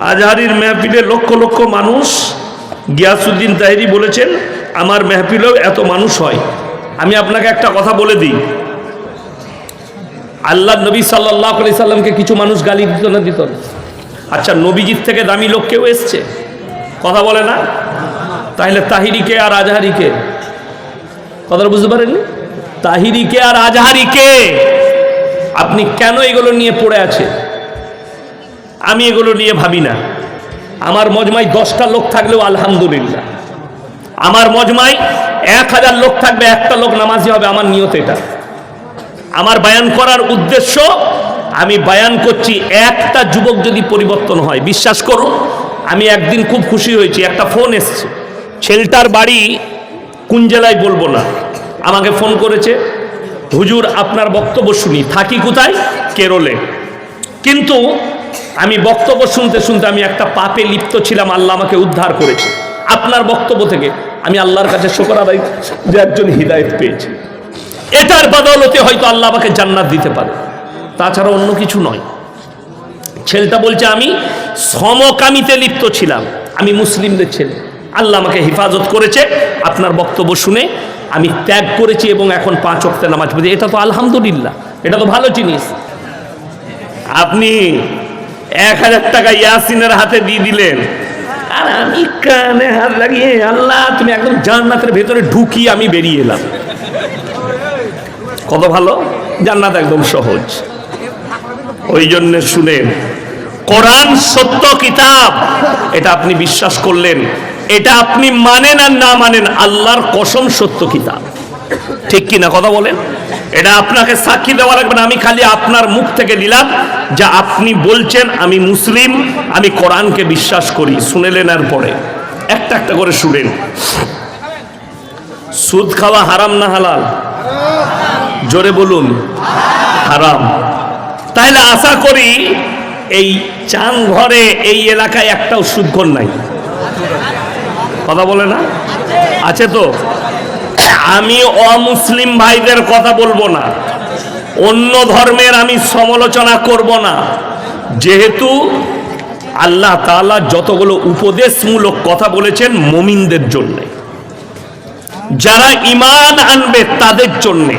আজহারির মেহফিলে লক্ষ লক্ষ মানুষ গিয়াসুদ্দিন তাহেরি বলেছেন, আমার মেহফিলেও এত মানুষ হয়। আমি আপনাকে একটা কথা বলে দিই। আল্লাহ নবী সাল্লাহ আলি সাল্লামকে কিছু মানুষ গালি দিত না দিত না। আচ্ছা নবীজির থেকে দামি লোক কেউ এসছে? কথা বলে না? তাহলে তাহিরিকে আর আজহারিকে? কথাটা বুঝতে পারেননি? তাহিরিকে আর আজহারিকে? আপনি কেন এগুলো নিয়ে পড়ে আছে আমি এগুলো নিয়ে ভাবি না। আমার মজমায় দশটা লোক থাকলেও আলহামদুলিল্লাহ। আমার মজমায় এক হাজার লোক থাকবে, একটা লোক নামাজি হবে, আমার নিয়ত এটা। আমার বায়ান করার উদ্দেশ্য, আমি বায়ান করছি, একটা যুবক যদি পরিবর্তন হয়, বিশ্বাস করুন, আমি একদিন খুব খুশি হয়েছি, একটা ফোন এসছে। ছেলেটার বাড়ি কোন জেলায় বলব না, আমাকে ফোন করেছে, হুজুর, আপনার বক্তব্য শুনি, থাকি কোথায়? কেরলে। কিন্তু আমি বক্তব্য শুনতে শুনতে আমি একটা পাপে লিপ্ত ছিলাম, আল্লাহ আমাকে উদ্ধার করেছে। আপনার বক্তব্য থেকে আমি আল্লাহর কাছে শোকর আদায় যে একজন হৃদায়ত পেয়েছি। এটার বদৌলতে হয়তো আল্লাহ আমাকে জান্নাত দিতে পারে। তাছাড়া অন্য কিছু নয়। ছেলেটা বলছে, আমি সমকামিতে লিপ্ত ছিলাম। আমি মুসলিমদের ছেলে। আল্লাহ আমাকে হেফাজত করেছে। আপনার বক্তব্য শুনে আমি ত্যাগ করেছি এবং এখন পাঁচ অক্টে নামাজ পড়ি এটা তো আলহামদুলিল্লাহ। এটা তো ভালো জিনিস। আপনি এক হাজার টাকা ইয়াসিনের হাতে দিয়ে দিলেন। আর আমি কানে হাত লাগিয়ে, আল্লাহ, তুমি একদম জান্নাতের ভেতরে ঢুকি আমি বেরিয়ে এলাম। কত ভালো? জান্নাত একদম সহজ। ওই জন্য শুনেন, কোরআন সত্য কিতাব, এটা আপনি বিশ্বাস করলেন, এটা আপনি মানেন আর না মানেন, আল্লাহর কসম সত্য কিতাব। ঠিক কি না কথা বলেন? এটা আপনাকে সাক্ষী দেওয়া লাগবে না। আমি খালি আপনার মুখ থেকে নিলাম যা আপনি বলছেন, আমি মুসলিম, আমি কোরআনকে বিশ্বাস করি। শুনেলেন আর পরে। একটা একটা করে শুনেন। সুদ খাওয়া হারাম না হালাল? জোরে বলুন। হারাম। তাহলে আশা করি এই চান ঘরে, এই এলাকায় একটাও সুদঘর নাই। কথা বলে না? আছে তো? আমি অমুসলিম ভাইদের কথা বলব না। অন্য ধর্মের আমি সমালোচনা করব না। যেহেতু আল্লাহ তাআলা যতগুলো উপদেশমূলক কথা বলেছেন মমিনদের জন্যে। যারা ইমান আনবে তাদের জন্যে।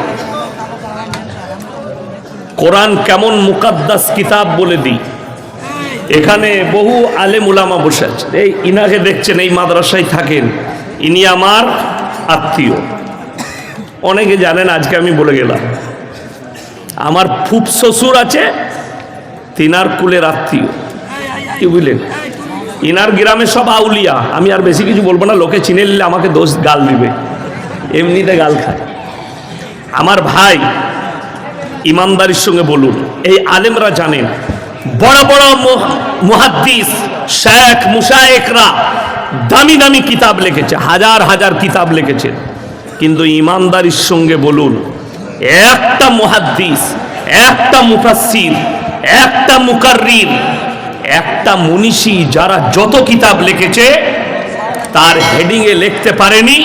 কোরআন কেমন মুকাদ্দাস কিতাব বলে দিই। এখানে বহু আলেম উলামা বসে আছে এই ইনাকে দেখছেন, এই মাদ্রাসায় থাকেন। ইনি আমার আত্মীয়। অনেকে জানেন, আজকে আমি বলে গেলাম। আমার ফুপ শ্বশুর আছে, তিনার কুলের আত্মীয় কি বুঝলেন? ইনার গ্রামে সব আউলিয়া। আমি আর বেশি কিছু বলব না, লোকে চিনে নিলে আমাকে দোষ গাল দিবে। এমনিতে গাল খায়। আমার ভাই ইমানদারির সঙ্গে বলুন, এই আলেমরা জানেন বড় বড় মুহাদ্দিস, শেখ মুশায়েকরা দামি দামি কিতাব লিখেছে, হাজার হাজার কিতাব লিখেছেন কিন্তু ইমানদারির সঙ্গে বলুন, একটা মুহাদ্দিস, একটা মুফাসসির, একটা মুকাররির, একটা মনীষী যারা যত কিতাব লিখেছে, তার হেডিংয়ে লিখতে পারেনি,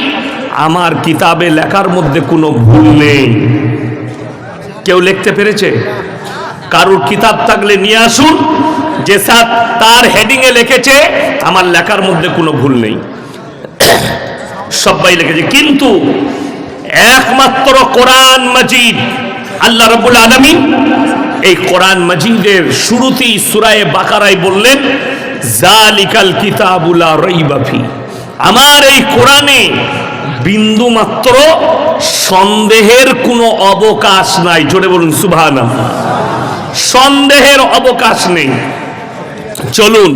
আমার কিতাবে লেখার মধ্যে কোনো ভুল নেই। কেউ লিখতে পেরেছে? কারুর কিতাব থাকলে নিয়ে আসুন, যে তার হেডিংয়ে লিখেছে, আমার লেখার মধ্যে কোনো ভুল নেই। সবাই লিখেছে, কিন্তু একমাত্র কোরআন মজিদ, আল্লাহ রবুল আলমিন, এই কোরআন মজিদের শুরুতেই সুরায়ে বাকারায় বললেন জালিকাল কিতাবুলা রইবাফি আমার এই কোরআনে বিন্দু মাত্র সন্দেহের কোনো অবকাশ নাই। জোরে বলুন সুভানা সন্দেহের অবকাশ নেই। চলুন,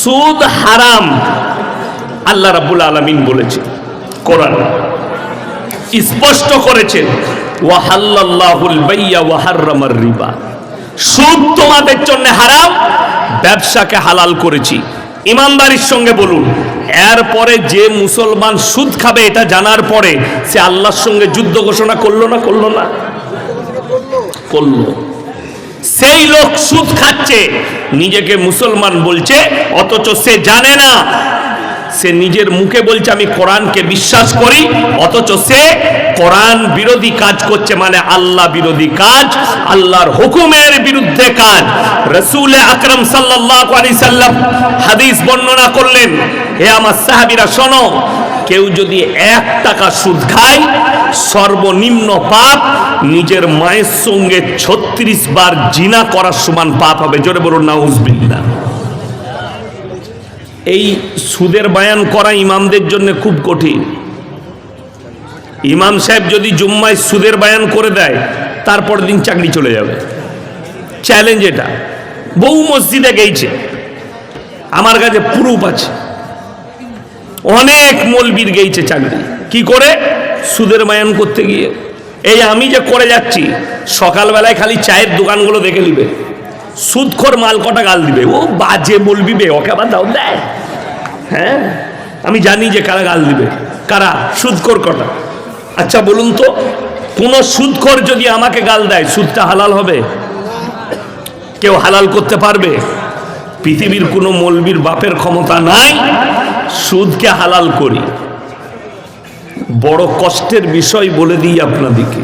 সুদ হারাম আল্লাহ রাবুল আলমিন বলেছে, কোরআন স্পষ্ট করেছেন ওয়াহাল্লাহুল এরপরে যে মুসলমান সুদ খাবে এটা জানার পরে সে আল্লাহর সঙ্গে যুদ্ধ ঘোষণা করল না করল না? করল। সেই লোক সুদ খাচ্ছে, নিজেকে মুসলমান বলছে, অথচ সে জানে না সে নিজের মুখে বলছে, আমি কোরআনকে বিশ্বাস করি, অথচ সে কোরআন বিরোধী কাজ করছে মানে আল্লাহ বিরোধী কাজ, আল্লাহর হুকুমের বিরুদ্ধে কাজ। রসুল আকরম আলাইহি সাল্লাম হাদিস বর্ণনা করলেন, হে আমার সাহাবিরা, শোনো, কেউ যদি এক টাকা সুদ খায়, সর্বনিম্ন পাপ নিজের মায়ের সঙ্গে ছত্রিশ বার জিনা করার সমান পাপ হবে। জোরে বলুন, নাউজবিল্লাহ। এই সুদের বায়ান করা ইমামদের জন্য খুব কঠিন। ইমাম সাহেব যদি জুম্মায় সুদের বায়ান করে দেয় তারপর দিন চাকরি চলে যাবে। চ্যালেঞ্জ এটা। বহু মসজিদে গেইছে। আমার কাছে প্রুফ আছে। অনেক মলবির গেইছে চাকরি। কি করে? সুদের বায়ান করতে গিয়ে। এই আমি যে করে যাচ্ছি, সকালবেলায় খালি চায়ের দোকানগুলো দেখে নিবে। সুদখোর মাল কটা গাল দিবে? ও বাজে বলবিবে ওকে আবার দাও দেয় হ্যাঁ? আমি জানি যে কারা গাল দিবে। কারা? সুদখোর কটা। আচ্ছা বলুন তো, কোন সুদখোর যদি আমাকে গাল দেয়, সুদটা হালাল হবে? কেউ হালাল করতে পারবে? পৃথিবীর কোনো মলবির বাপের ক্ষমতা নাই, সুদকে হালাল করি। বড় কষ্টের বিষয় বলে দিই আপনাদিকে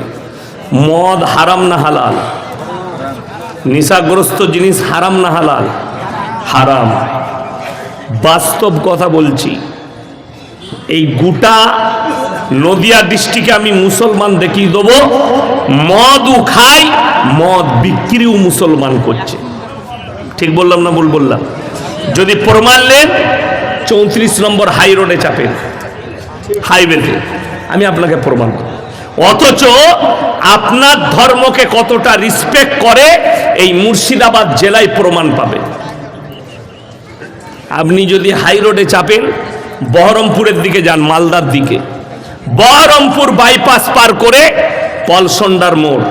মদ হারাম না হালাল। নেশাগ্রস্ত জিনিস হারাম না হালাল? হারাম। বাস্তব কথা বলছি, এই গোটা নদিয়া ডিস্ট্রিক্টে আমি মুসলমান দেখিয়ে দেবো মদও খাই, মদ বিক্রিও মুসলমান করছে। ঠিক বললাম না ভুল বললাম? যদি প্রমাণ নেন, চৌত্রিশ নম্বর হাই রোডে চাপেন। হাইওয়েতে আমি আপনাকে প্রমাণ। অথচ আপনার ধর্মকে কতটা রিসপেক্ট করে, এই মুর্শিদাবাদ জেলায় প্রমাণ পাবে। আপনি যদি হাই রোডে চাপেন, বহরমপুরের দিকে যান, মালদার দিকে। বহরমপুর বাইপাস পার করে পলসন্ডার মোড়।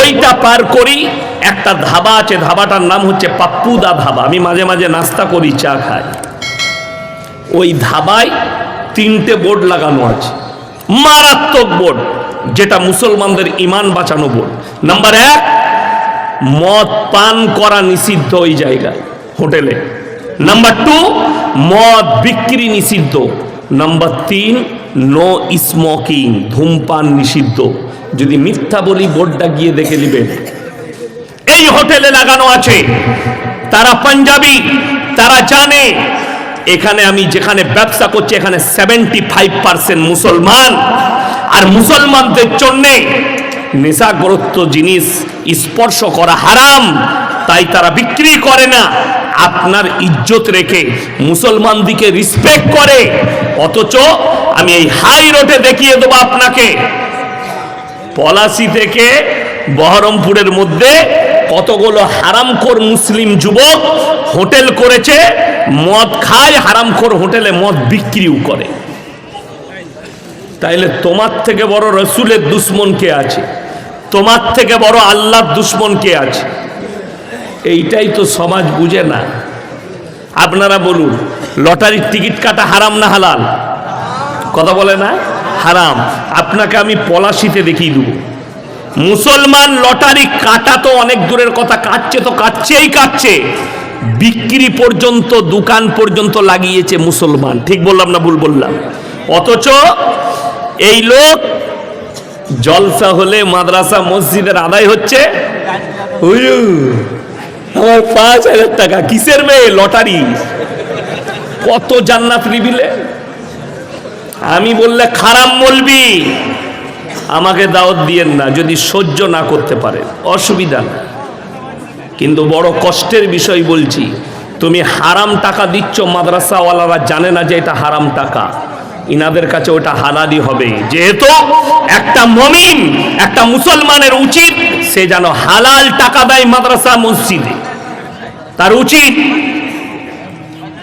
ওইটা পার করি, একটা ধাবা আছে, ধাবাটার নাম হচ্ছে পাপ্পুদা ধাবা। আমি মাঝে মাঝে নাস্তা করি, চা খাই। ওই ধাবায় তিনটে বোর্ড লাগানো আছে। মারাত্মক বোর্ড যেটা মুসলমানদের ইমান বাঁচানো বোর্ড নাম্বার এক, মদ পান করা নিষিদ্ধ ওই জায়গায়, হোটেলে। নাম্বার টু, মদ বিক্রি নিষিদ্ধ। নাম্বার তিন নো স্মোকিং ধূমপান নিষিদ্ধ। যদি মিথ্যা বলি বোর্ডটা গিয়ে দেখে নেবেন এই হোটেলে লাগানো আছে। তারা পাঞ্জাবি, তারা জানে এখানে আমি যেখানে ব্যবসা করছি, এখানে সেভেন্টি ফাইভ পার্সেন্ট মুসলমান। আর মুসলমানদের জন্যে নেশাগ্রস্ত জিনিস স্পর্শ করা হারাম, তাই তারা বিক্রি করে না। আপনার ইজ্জত রেখে মুসলমান দিকে রিসপেক্ট করে। অথচ আমি এই হাই রোডে দেখিয়ে দেবো আপনাকে। পলাশি থেকে বহরমপুরের মধ্যে কতগুলো হারামখোর মুসলিম যুবক হোটেল করেছে, মদ খায়, হারামখোর হোটেলে মদ বিক্রিও করে। তাইলে তোমার থেকে বড় রসুলের দুশ্মন কে আছে? তোমার থেকে বড় আল্লাহর দুশ্মন কে আছে? এইটাই তো সমাজ বুঝে না। আপনারা বলুন, লটারির টিকিট কাটা হারাম না হালাল? কথা বলে না? হারাম। আপনাকে আমি পলাশিতে দেখিয়ে দেবো। মুসলমান লটারি কাটা তো অনেক দূরের কথা, কাটছে তো কাটছেই কাটছে। বিক্রি পর্যন্ত, দোকান পর্যন্ত লাগিয়েছে মুসলমান। ঠিক বললাম না ভুল বললাম? অথচ এই লোক জলসা হলে মাদ্রাসা মসজিদের আদায় হচ্ছে। আমার পাঁচ হাজার টাকা, কিসের মেয়ে লটারি? কত জান্নাত নিবিলে? আমি বললে খারাপ বলবি। আমাকে দাওয়াত দিয়েন না, যদি সহ্য না করতে পারে। অসুবিধা না। কিন্তু বড় কষ্টের বিষয় বলছি, তুমি হারাম টাকা দিচ্ছ, মাদ্রাসাওয়ালারা জানে না যে এটা হারাম টাকা। ইনাদের কাছে ওটা হালালি হবে। যেহেতু একটা মমিন, একটা মুসলমানের উচিত, সে যেন হালাল টাকা দেয় মাদ্রাসা মসজিদে। তার উচিত,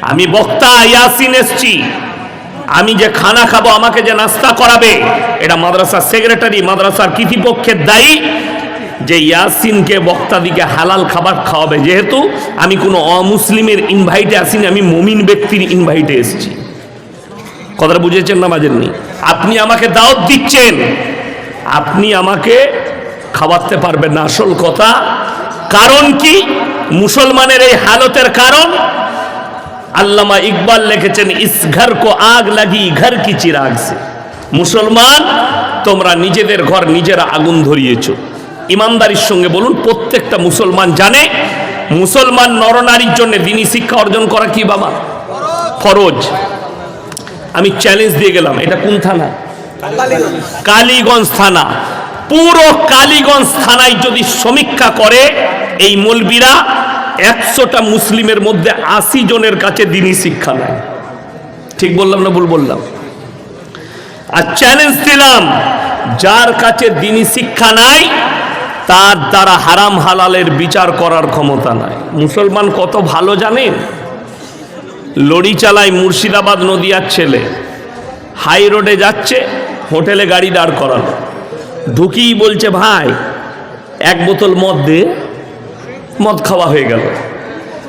আমি বক্তা ইয়াসিন এসছি আমি যে খানা খাব, আমাকে যে নাস্তা করাবে, এটা মাদ্রাসার সেক্রেটারি মাদ্রাসার কৃতিপক্ষের দায়ী। যে ইয়াসিনকে বক্তাদিকে হালাল খাবার খাওয়াবে, যেহেতু আমি কোনো অমুসলিমের ইনভাইটে আসিনি, আমি মমিন ব্যক্তির ইনভাইটে এসেছি। কথাটা বুঝেছেন না বাজেননি? আপনি আমাকে দাওয়াত দিচ্ছেন, আপনি আমাকে খাওয়াতে পারবেন না। আসল কথা, কারণ কি? মুসলমানের এই হালতের কারণ আল্লামা ইকবাল লিখেছেন, ইস ঘর কো আগ লাগি, ঘর কি চিরাগ সে। মুসলমান, তোমরা নিজেদের ঘর নিজেরা আগুন ধরিয়েছো। ইমানদারির সঙ্গে বলুন, প্রত্যেকটা মুসলমান জানে, মুসলমান নরনারীর জন্য দিনী শিক্ষা অর্জন করা কি বাবা? ফরজ। আমি চ্যালেঞ্জ দিয়ে গেলাম, এটা কোন থানা? কালীগঞ্জ থানা। পুরো কালীগঞ্জ থানায় যদি সমীক্ষা করে, এই মলবিরা একশোটা মুসলিমের মধ্যে আশি জনের কাছে দিনই শিক্ষা নেয় ঠিক বললাম না ভুল বললাম? আর চ্যালেঞ্জ দিলাম, যার কাছে দিনই শিক্ষা নাই, তার দ্বারা হারাম হালালের বিচার করার ক্ষমতা নাই। মুসলমান কত ভালো জানেন? লড়ি চালায় মুর্শিদাবাদ নদিয়ার ছেলে, হাই রোডে যাচ্ছে, হোটেলে গাড়ি দাঁড় করালো। ঢুকিই বলছে, ভাই, এক বোতল মদ দে। মদ খাওয়া হয়ে গেল।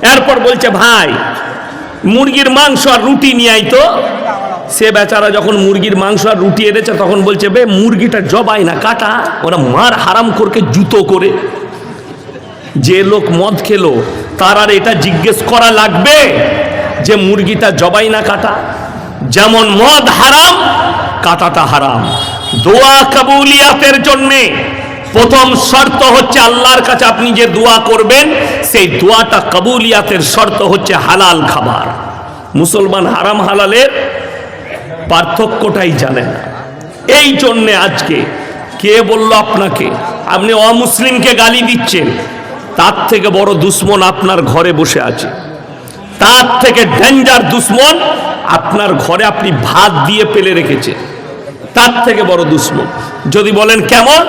এরপর বলছে, ভাই, মুরগির মাংস আর রুটি নিয়ে তো। সে বেচারা যখন মুরগির মাংস আর রুটি এনেছে, তখন বলছে, বে, মুরগিটা জবাই না, কাটা। ওরা মার হারাম করকে জুতো করে। যে লোক মদ খেলো, তার আর এটা জিজ্ঞেস করা লাগবে যে, মুরগিটা জবাই না, কাটা। যেমন মদ হারাম, কাটাটা হারাম। দোয়া কাবুলিয়াতের জন্যে প্রথম শর্ত হচ্ছে আল্লাহর কাছে আপনি যে দোয়া করবেন, সেই দোয়াটা কাবুলিয়াতের শর্ত হচ্ছে হালাল খাবার। মুসলমান হারাম হালালের পার্থক্যটাই জানে না। এই জন্যে আজকে কে বলল আপনাকে, আপনি অমুসলিমকে গালি দিচ্ছেন, তার থেকে বড় দুশ্মন আপনার ঘরে বসে আছে। তার থেকে ডেঞ্জার দুশ্মন আপনার ঘরে আপনি ভাত দিয়ে পেলে রেখেছেন। তার থেকে বড় দুশ্মন। যদি বলেন কেমন?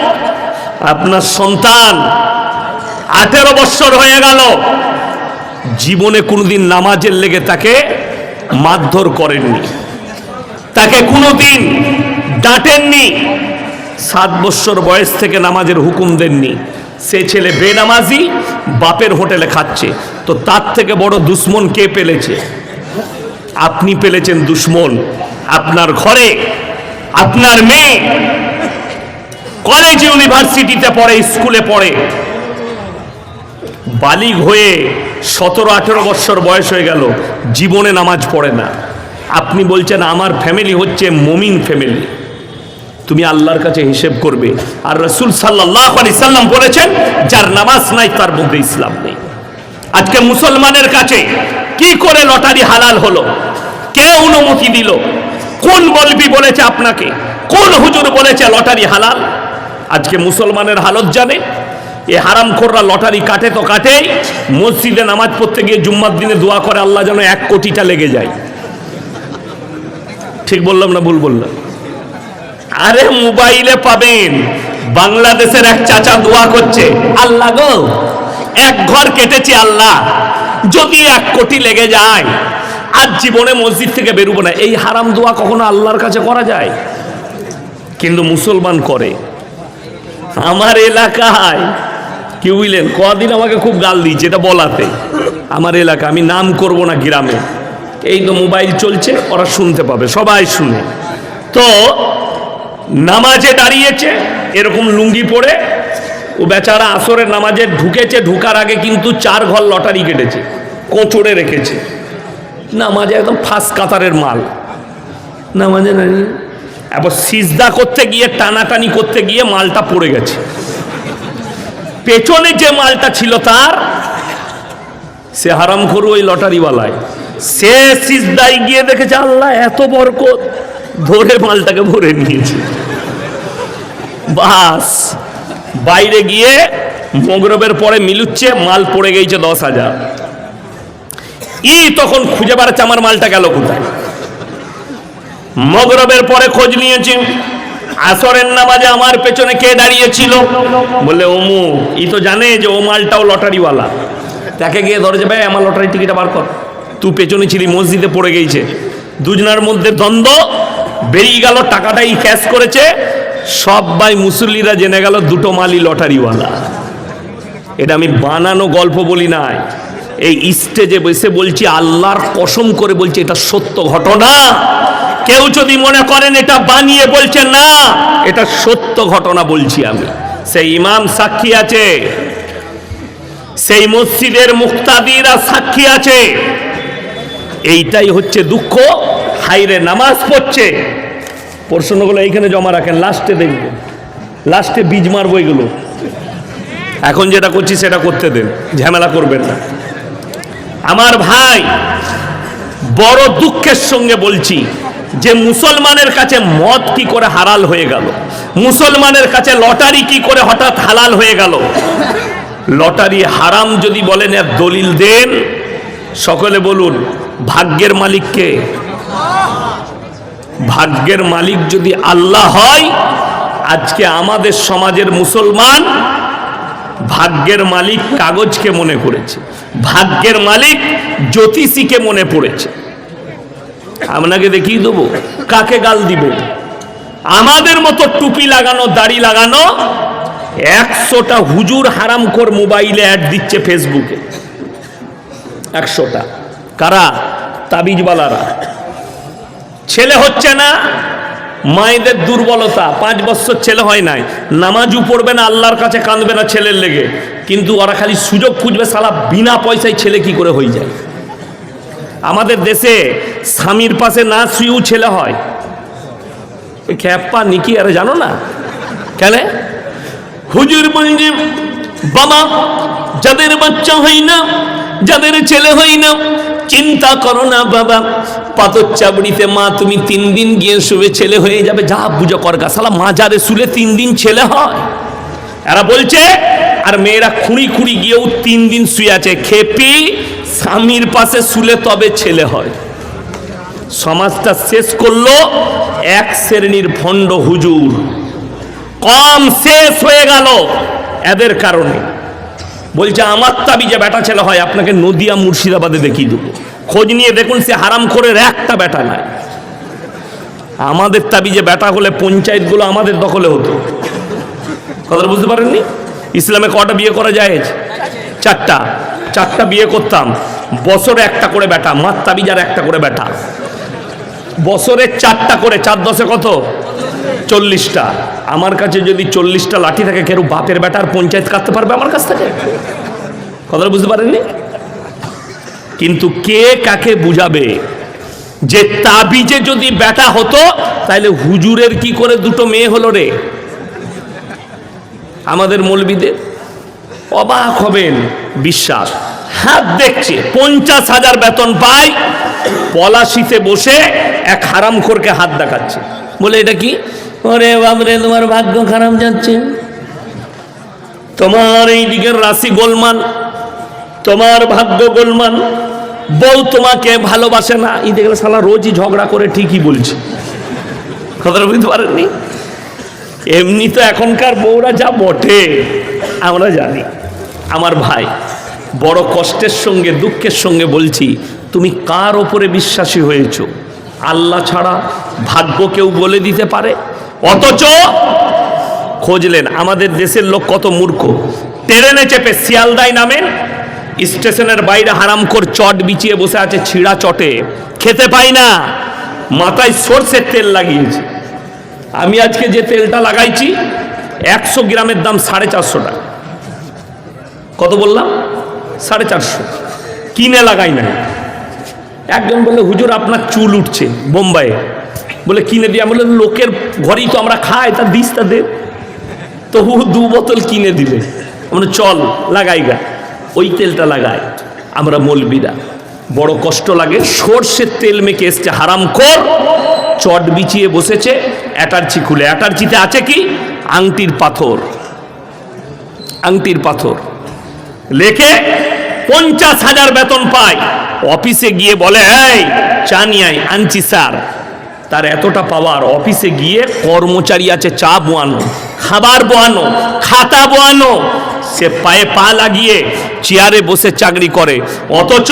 আপনার সন্তান আঠেরো বৎসর হয়ে গেল। জীবনে কোনোদিন নামাজের লেগে তাকে মারধর করেননি। তাকে কোনোদিন ডাঁটেননি। সাত বৎসর বয়স থেকে নামাজের হুকুম দেননি। সে ছেলে বেনামাজি বাপের হোটেলে খাচ্ছে। তো তার থেকে বড় দুশ্মন কে পেলেছে? আপনি পেলেছেন দুশ্মন। আপনার ঘরে আপনার মেয়ে কলেজ ইউনিভার্সিটিতে পড়ে স্কুলে পড়ে। বালিগ হয়ে সতেরো, আঠেরো বৎসর বয়স হয়ে গেল, জীবনে নামাজ পড়ে না। আপনি বলছেন, আমার ফ্যামিলি হচ্ছে মমিন ফ্যামিলি তুমি আল্লাহর কাছে হিসেব করবে। আর রসুল সাল্লাহ বলেছেন, যার নামাজ নাই, তার মধ্যে ইসলাম নেই। আজকে মুসলমানের কাছে কি করে লটারি হালাল হলো? কে অনুমতি দিল? কোন বলবি বলেছে আপনাকে? কোন হুজুর বলেছে লটারি হালাল? আজকে মুসলমানের হালত জানে, এ হারাম খোররা লটারি কাটে তো কাটেই, মসজিদে নামাজ পড়তে গিয়ে জুম্মার দিনে দোয়া করে আল্লাহ যেন এক কোটিটা লেগে যায়। ঠিক বললাম না ভুল বললাম? আরে মোবাইলে পাবেন, বাংলাদেশের এক চাচা দোয়া করছে, আল্লাহ গো, এক ঘর কেটেছে আল্লাহ, যদি এক কোটি লেগে যায়, আজ জীবনে মসজিদ থেকে বেরোবো না। এই হারাম দোয়া কখনো আল্লাহর কাছে করা যায়? কিন্তু মুসলমান করে। আমার এলাকায়। কি বুঝলেন কদিন আমাকে খুব গাল দিয়েছে এটা বলাতে। আমার এলাকা, আমি নাম করব না গ্রামে। এই তো মোবাইল চলছে, ওরা শুনতে পাবে, সবাই শুনে। তো নামাজে দাঁড়িয়েছে, এরকম লুঙ্গি পরে। ও বেচারা আসরের নামাজে ঢুকেছে, ঢুকার আগে কিন্তু চার ঘর লটারি কেটেছে, কোঁচড়ে রেখেছে। নামাজে একদম ফাঁস কাতারের মাল। নামাজে দাঁড়িয়ে এবার সিজদা করতে গিয়ে, টানাটানি করতে গিয়ে মালটা পড়ে গেছে। পেছনে যে মালটা ছিল তার, সে হারাম করু ওই লটারিওয়ালায়। সে সিজদাই গিয়ে দেখেছে, আল্লাহ, এত বরকত। ধরে মালটাকে ভরে নিয়েছে। বাস, বাইরে গিয়ে মগরবের পরে মিলুচ্ছে, মাল পড়ে গেছে দশ হাজার। ই তখন খুঁজে বেড়াচ্ছে, আমার মালটা গেল কোথায়? মগরবের পরে খোঁজ নিয়েছি। আসরের নামাজে আমার পেছনে কে দাঁড়িয়েছিল বলে ওমু, ই তো জানে যে ও মালটাও লটারিওয়ালা। তাকে গিয়ে ধরেছে ভাই আমার লটারি টিকিটটা বার কর। তুই পেছনে ছিলি, মসজিদে পড়ে গেছে দুজনার মধ্যে দ্বন্দ্ব, বেরিয়ে গেল, টাকাটাই ক্যাশ করেছে। সবাই মুসল্লিরা জেনে গেল, দুটো মালি লটারিওয়ালা। এটা আমি বানানো গল্প বলি নাই। এই স্টেজে বসে বলছি, আল্লাহর কসম করে বলছি, এটা সত্য ঘটনা। কেউ যদি মনে করেন এটা বানিয়ে বলছে, না, এটা সত্য ঘটনা বলছি আমি। সেই ইমাম সাক্ষী আছে, সেই মসজিদের মুক্তাদিরা সাক্ষী আছে। এইটাই হচ্ছে দুঃখ, হাইরে নামাজ পড়ছে। প্রশ্নগুলো এইখানে জমা রাখেন, লাস্টে দেখবেন লাস্টে বীজ মারবো এগুলো। এখন যেটা করছি সেটা করতে দেন, ঝামেলা করবেন না। আমার ভাই, বড় দুঃখের সঙ্গে বলছি যে মুসলমানের কাছে মদ কি করে হারাল হয়ে গেল? মুসলমানের কাছে লটারি কি করে হঠাৎ হালাল হয়ে গেল? লটারি হারাম যদি বলেন, এর দলিল দেন। সকলে বলুন, ভাগ্যের মালিককে ভাগ্যের মালিক যদি আল্লাহ হয়, আজকে আমাদের সমাজের মুসলমান ভাগ্যের মালিক কাগজকে মনে করেছে। ভাগ্যের মালিক জ্যোতিষীকে মনে পড়েছে। আপনাকে দেখিয়ে দেবো। কাকে গাল দিবেন? আমাদের মতো টুপি লাগানো, দাড়ি লাগানো, একশোটা হুজুর হারামখোর মোবাইলে অ্যাড দিচ্ছে ফেসবুকে একশোটা। কারা? তাবিজওয়ালারা। ছেলে হচ্ছে না, মায়েদের দুর্বলতা। পাঁচ বছর ছেলে হয় নাই। নামাজও পড়বে না, আল্লাহর কাছে কাঁদবে না ছেলের লেগে। কিন্তু ওরা খালি সুযোগ খুঁজবে, সালা বিনা পয়সায় ছেলে কি করে হয়ে যায়? আমাদের দেশে স্বামীর পাশে না শুয়েও ছেলে হয়। ওই খ্যাপ্পা নিকি, আরে জানো না? কেন? হুজুর বলছে, বাবা, যাদের বাচ্চা হয় না, যাদের ছেলে হয় না, চিন্তা করো না বাবা পাতর চাবড়িতে মা, তুমি তিন দিন গিয়ে শুয়ে ছেলে হয়ে যাবে, যা বুঝো করগা সালা মাজারে শুলে তিন দিন ছেলে হয়। এরা বলছে, আর মেয়েরা খুঁড়ি খুঁড়ি গিয়েও তিন দিন শুয়ে আছে, খেপি স্বামীর পাশে শুলে তবে ছেলে হয়। সমাজটা শেষ করল এক শ্রেণির ভণ্ড হুজুর। কম শেষ হয়ে গেল এদের কারণে। বলছে, আমার তাবি যে বেটা ছেলে হয়, আপনাকে নদিয়া মুর্শিদাবাদে দেখিয়ে দেবো। খোঁজ নিয়ে দেখুন সে হারাম করে একটা বেটা নাই। আমাদের তাবি যে বেটা হলে পঞ্চায়েতগুলো আমাদের দখলে হতো। কথাটা বুঝতে পারেননি? ইসলামে কটা বিয়ে করা যায়? চারটা। চারটা বিয়ে করতাম। বছরে একটা করে বেটা মার তাবিজার একটা করে বেটা বছরে চারটা করে, চার দশে কত? চল্লিশটা। আমার কাছে যদি চল্লিশটা লাঠি থাকে, কেউ বাপের বেটার পঞ্চায়েত কাটতে পারবে আমার কাছ থেকে? কথাটা বুঝতে পারেননি? কিন্তু কে কাকে বুঝাবে? যে তাবিজে যদি বেটা হতো তাহলে হুজুরের কি করে দুটো মেয়ে হলো রে? আমাদের মৌলবিদের? অবাক হবেন, বিশ্বাস। হাত দেখছে, পঞ্চাশ হাজার বেতন পায়, পলাশিতে বসে এক হারামখোরকে হাত দেখাচ্ছে। বলে, এটা কি? ওরে বাবরে তোমার ভাগ্য খারাপ যাচ্ছে। তোমার এই দিকের রাশি গোলমাল, তোমার ভাগ্য গোলমাল। বউ তোমাকে ভালোবাসে না। এই দেখলে সালা রোজই ঝগড়া করে ঠিকই বলছে। কথাটা বুঝতে পারেননি? এমনি তো এখনকার বউরা যা বটে, আমরা জানি। আমার ভাই, বড় কষ্টের সঙ্গে, দুঃখের সঙ্গে বলছি, তুমি কার ওপরে বিশ্বাসী হয়েছ? আল্লাহ ছাড়া ভাগ্য কেউ বলে দিতে পারে? অথচ খোঁজলেন, আমাদের দেশের লোক কত মূর্খ। ট্রেনে চেপে শিয়ালদায় নামেন, স্টেশনের বাইরে হারামখোর চট বিছিয়ে বসে আছে ছিঁড়া চটে। খেতে পাই না, মাথায় সর্ষের তেল লাগিয়েছে। আমি আজকে যে তেলটা লাগাইছি, একশো গ্রামের দাম সাড়ে চারশো টাকা। কত বললাম? সাড়ে চারশো। কিনে লাগাই না একজন বললে, হুজুর, আপনার চুল উঠছে বোম্বাইয়ে। বলে, কিনে দিয়ে? বলে, লোকের ঘরেই তো আমরা খাই, তা দিস, তা দে। হু দু বোতল কিনে দিলে। আমরা চল, লাগাই গা। ওই তেলটা লাগাই। আমরা মলবিরা। বড় কষ্ট লাগে। সর্ষের তেল মেখে এসছে, হারাম কর চট বিছিয়ে বসেছে। অ্যাটার্চি খুলে। অ্যাটার্চিতে আছে কি? আংটির পাথর। আংটির পাথর। লেখে পঞ্চাশ হাজার বেতন পায়। অফিসে গিয়ে বলে, এই চা নিয়ে আনছি স্যার। তার এতটা পাওয়ার, অফিসে গিয়ে কর্মচারী আছে, চা বোয়ানো, খাবার বোয়ানো, খাতা বোয়ানো। সে পায়ে পা লাগিয়ে চেয়ারে বসে চাকরি করে। অথচ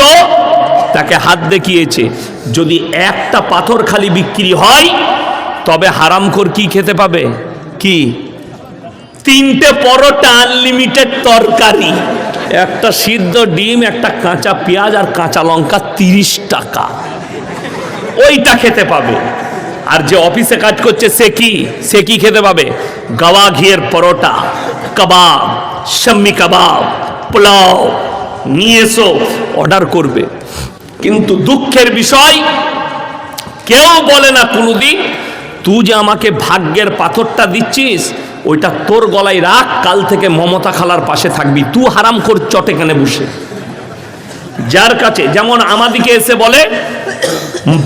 তাকে হাত দেখিয়েছে, যদি একটা পাথর খালি বিক্রি হয়, তবে হারামখোর কি খেতে পাবে? কি? তিনটে পরোটা আনলিমিটেড তরকারি। একটা সিদ্ধ ডিম, একটা কাঁচা পেঁয়াজ আর কাঁচা লঙ্কা তিরিশ টাকা। ওইটা খেতে পাবে। আর যে অফিসে কাজ করছে সে কি? সে কি খেতে পাবে? গাওয়া ঘিয়ের পরোটা, কাবাব, শাম্মি কাবাব, পোলাও নিয়ে এসো অর্ডার করবে। কিন্তু দুঃখের বিষয়, কেউ বলে না কোনোদিন, তুই যে আমাকে ভাগ্যের পাথরটা দিচ্ছিস ওইটা তোর গলায় রাখ, কাল থেকে মমতা খালার পাশে থাকবি। তুই হারাম কর চটে কেনে বসে। যার কাছে, যেমন আমাদিকে এসে বলে,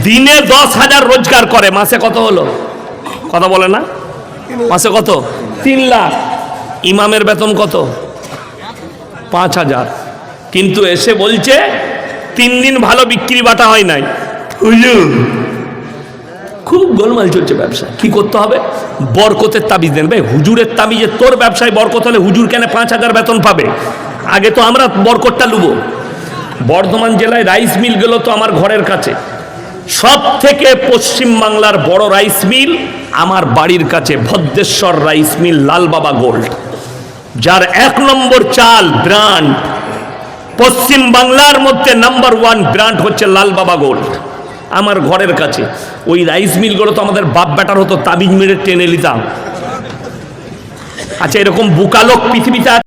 দিনে দশ হাজার রোজগার করে, মাসে কত হলো? কথা বলে না? মাসে কত? তিন লাখ। ইমামের বেতন কত? পাঁচ হাজার। কিন্তু এসে বলছে, তিন দিন ভালো বিক্রি বাটা হয় নাই। হুজুর। খুব গোলমাল চলছে ব্যবসা। কি করতে হবে? বরকতের তাবিজ দেন। ভাই, হুজুরের তাবিজে তোর ব্যবসায় বরকত হলে হুজুর কেন পাঁচ হাজার বেতন পাবে? আগে তো আমরা বরকতটা লুবো। বর্ধমান জেলায় রাইস মিল গেল তো আমার ঘরের কাছে। সব থেকে পশ্চিম বাংলার বড় রাইস মিল আমার বাড়ির কাছে, Bhadreswar rice mill Lalbaba gold. যার এক নম্বর চাল ব্র্যান্ড পশ্চিম বাংলার মধ্যে নাম্বার ওয়ান ব্র্যান্ড হচ্ছে লাল বাবা গোল্ড। আমার ঘরের কাছে। ওই রাইস মিলগুলো তো আমাদের বাপ ব্যাটার হতো, তাবিজ মিলের টেনে নিতাম আচ্ছা এরকম বুকালোক পৃথিবীতে আছে?